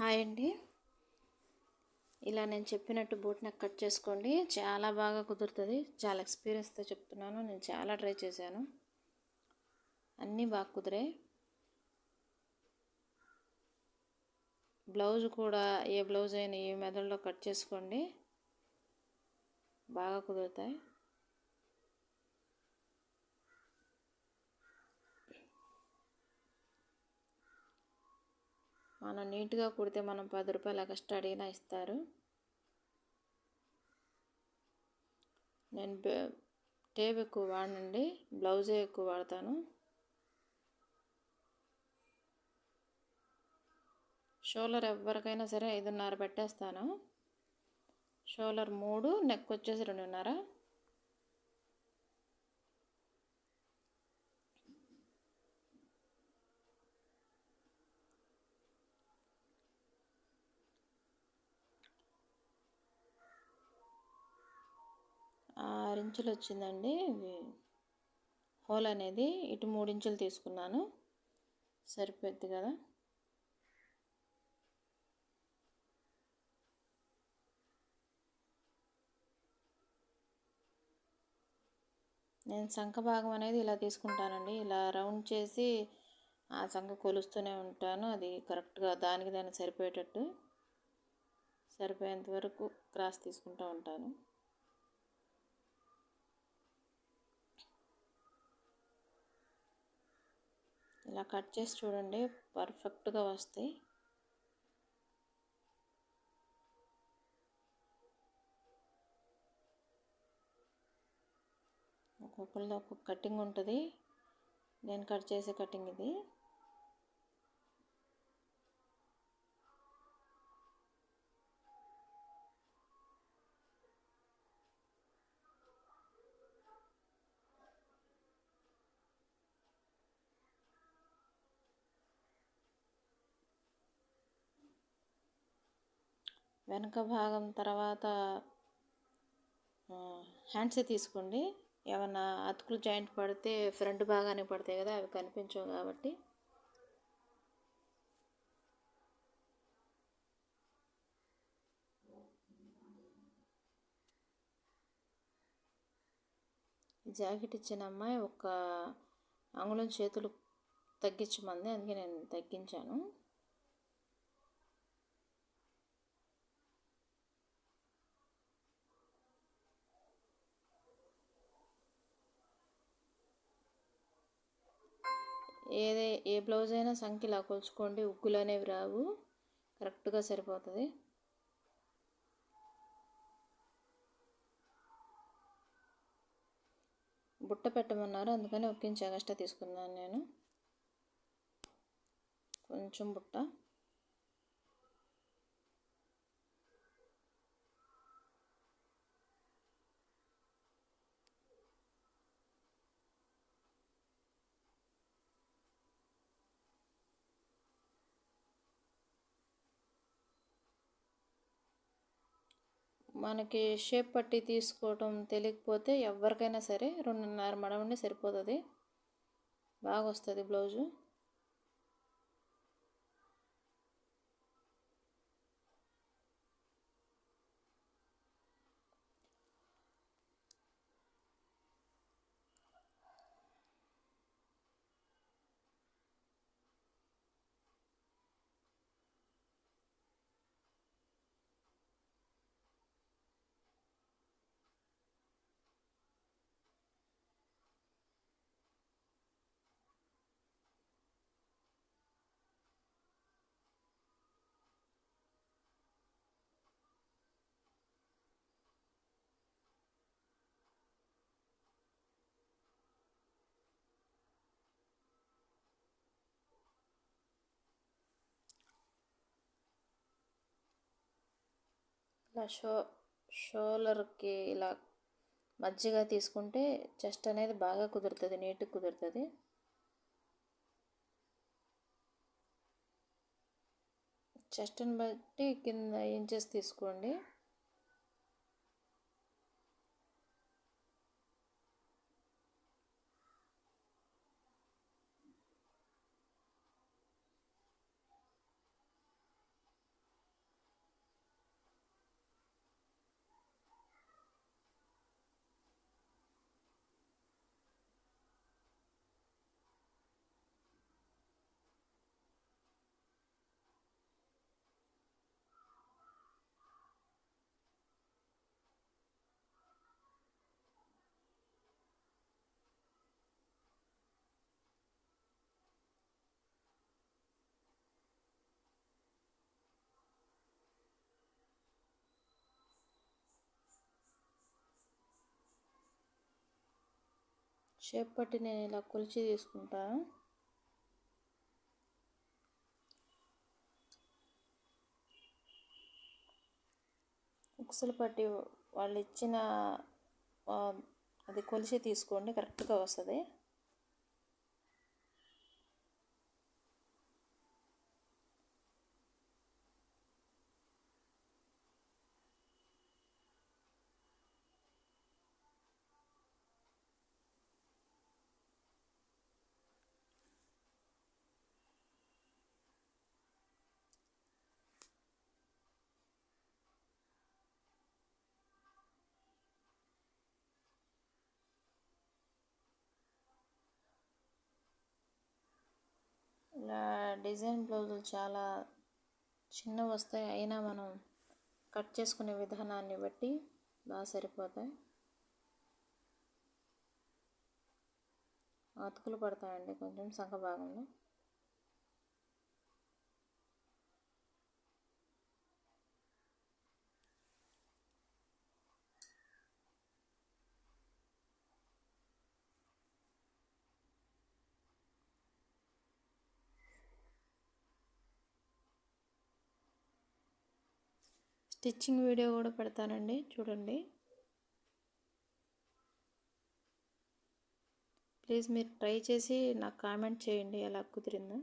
Hi అండి. ఇలా నేను చెప్పినట్టు బూట్ నెక్ కట్ చేసుకోండి. చాలా బాగా కుదురుతుంది. చాలా ఎక్స్పీరియన్స్తో చెప్తున్నాను. నేను చాలా ట్రై చేశాను. అన్నీ బాగా కుదిరాయి. బ్లౌజ్ కూడా ఏ బ్లౌజ్ అయినా ఏ మెదడులో కట్ చేసుకోండి. బాగా కుదురుతాయి. మనం నీట్గా కుడితే మనం పది రూపాయలు ఎక్స్ట్రా అడిగినా ఇస్తారు. నేను టేప్ ఎక్కువ వాడనండి బ్లౌజే ఎక్కువ వాడతాను. షోలర్ ఎవరికైనా సరే ఐదున్నర పెట్టేస్తాను. షోలర్ మూడు నెక్ వచ్చేసి రెండున్నర. ఇంచులు వచ్చిందండి హోల్ అనేది ఇటు మూడు ఇంచులు తీసుకున్నాను. సరిపోద్ది కదా? నేను సంఖ భాగం అనేది ఇలా తీసుకుంటానండి. ఇలా రౌండ్ చేసి ఆ సంఖ కొలుస్తూనే ఉంటాను. అది కరెక్ట్గా దానికి దాన్ని సరిపోయేటట్టు సరిపోయేంత వరకు క్రాస్ తీసుకుంటూ ఉంటాను. ఇలా కట్ చేసి చూడండి పర్ఫెక్ట్గా వస్తాయి. ఒక్కొక్కరిలో ఒక్కొక్క కటింగ్ ఉంటుంది. నేను కట్ చేసే కటింగ్ ఇది. వెనక భాగం తర్వాత హ్యాండ్స్ తీసుకోండి. ఏమన్నా అతుకులు జాయింట్ పడితే ఫ్రంట్ భాగానికి పడతాయి కదా అవి కనిపించవు కాబట్టి. జాకెట్ ఇచ్చిన అమ్మాయి ఒక అంగుళం చేతులు తగ్గించమంది అందుకే నేను తగ్గించాను. ఏదే ఏ బ్లౌజ్ అయినా సంఖ్యలా కొలుచుకోండి ఉగ్గులు అనేవి రావు. కరెక్ట్గా సరిపోతుంది. బుట్ట పెట్టమన్నారు అందుకని ఒక్కించి ఎగస్ట్రా తీసుకున్నాను నేను. కొంచెం బుట్ట. మనకి షేప్ పట్టి తీసుకోవటం తెలియకపోతే ఎవరికైనా సరే రెండున్నర మడవండి సరిపోతుంది. బాగా వస్తుంది బ్లౌజు. ఇట్లా షో షోలర్కి ఇలా మజ్జిగ తీసుకుంటే చెస్ట్ అనేది బాగా కుదురుతుంది నీట్గా కుదురుతుంది. చెస్ట్ని బట్టి కింద ఇంచెస్ తీసుకోండి. షేప్ పట్టి నేను ఇలా కొలిచి తీసుకుంటాను ఉక్సలు పట్టి వాళ్ళు ఇచ్చిన అది కొలిచి తీసుకోండి కరెక్ట్గా వస్తుంది ఇలా డిజైన్ బ్లౌజులు చాలా చిన్న వస్తాయి. అయినా మనం కట్ చేసుకునే విధానాన్ని బట్టి బాగా సరిపోతాయి. అతుకులు పడతాయండి కొంచెం సంఖ భాగంలో. స్టిచ్చింగ్ వీడియో కూడా పెడతానండి చూడండి. ప్లీజ్ మీరు ట్రై చేసి నాకు కామెంట్ చేయండి ఎలా కుదిరిందో.